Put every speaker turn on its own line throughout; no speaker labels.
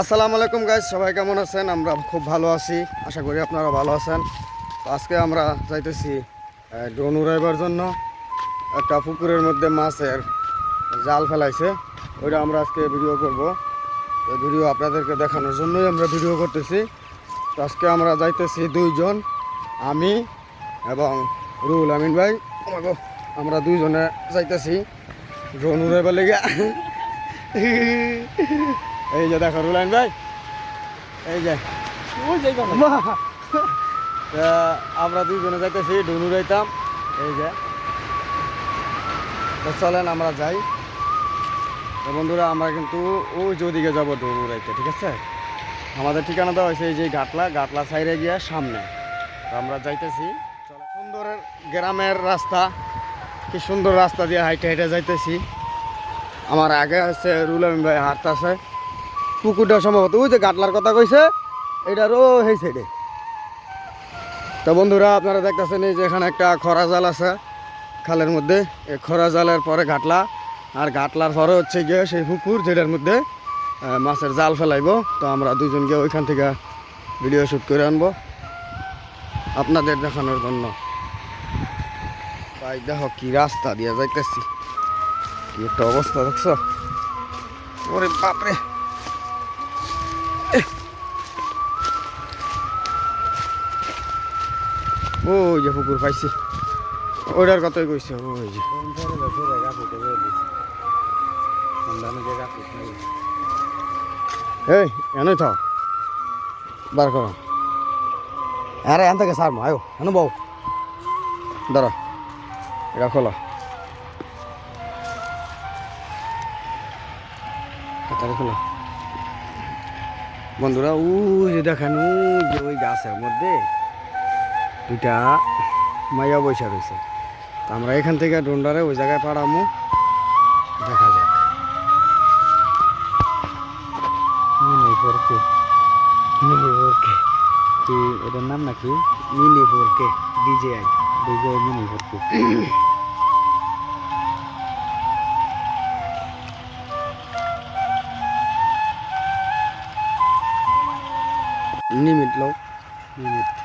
আসসালামু আলাইকুম গাইজ সবাই কেমন আছেন? আমরা খুব ভালো আছি, আশা করি আপনারা ভালো আছেন। আজকে আমরা যাইতেছি ড্রোন উড়াইবার জন্য। একটা পুকুরের মধ্যে মাছের জাল ফেলাইছে। ওইটা আমরা আজকে ভিডিও করব। ভিডিও আপনাদেরকে দেখানোর জন্যই আমরা ভিডিও করতেছি। তো আজকে আমরা যাইতেছি দুইজন, আমি এবং রুহুল আমিন ভাই। আমরা দুইজনে যাইতেছি, ড্রোন উড়াইবার লেগে। এই যে দেখো রুলাইন ভাই। এই যে। আমরা দুইজনে যাইতেছি ডুনু যাইতাম। এই যে। চলেন আমরা যাই। বন্ধুরা আমরা কিন্তু ওই যে ওদিকে যাব ডুনু রাইতে ঠিক আছে? আমাদের ঠিকানা দেওয়া হয়েছে এই যে ঘাটলা ঘাটলা সাইডে গিয়ে সামনে। আমরা যাইতেছি। চলেন। সুন্দর গ্রামের রাস্তা। কি সুন্দর রাস্তা দিয়ে হাইটে হাইটে যাইতেছি। আমার আগে হচ্ছে রুলাম ভাই হাত আছে। পুকুরটা সম্ভবত ওই যে গাটলার কথা কইছে, এটারও সেই সাইডে তো বন্ধুরা, আপনারা দেখতেছেন এই যে এখানে একটা খরা জাল আছে, খালের মধ্যে। এই খরা জালের পরে ঘাটলা আর ঘাটলার পরে হচ্ছে গিয়ে সেই পুকুর যেটার মধ্যে মাছের জাল ফেলাইবো। তো আমরা দুজন গিয়ে ওইখান থেকে ভিডিও শ্যুট করে আনব, আপনাদের দেখানোর জন্য। তাই দেখো কি রাস্তা দিয়ে যাইতেছি। কি একটা অবস্থা দেখছ? ওরে বাপরে। ওই যে পুকুর পাইছি। ওইটার কথাই কইছে, ওই যে। এই, এনেই থাও। বার করো। আরে এন থেকে সার আয়ো এনে বউ। ধরো এটা খোলো। খোলো বন্ধুরা, ওই যে দেখেন যে ওই গাছের মধ্যে দুইটা মাইয়া বৈশা রয়েছে। তো আমরা এখান থেকে ডোন্ডারে ওই জায়গায় পাড়ামো। দেখা যাক।
মিনি ফোরকে
মিনি ফোরকে
কি, এটার নাম নাকি?
মিনি ফোরকে ডিজেআই
বিজয় মিনি ফোরকে লও।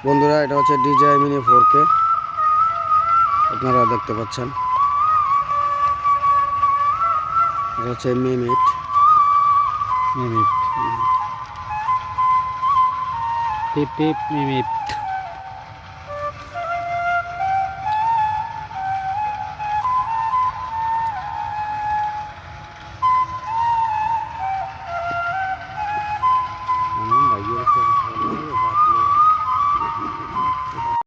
বন্ধুরা এটা হচ্ছে ডিজাই মিনি ফোর কে আপনারা দেখতে পাচ্ছেন। এটা হচ্ছে মিমিট
মিমিট টিপ টিপ মিনিট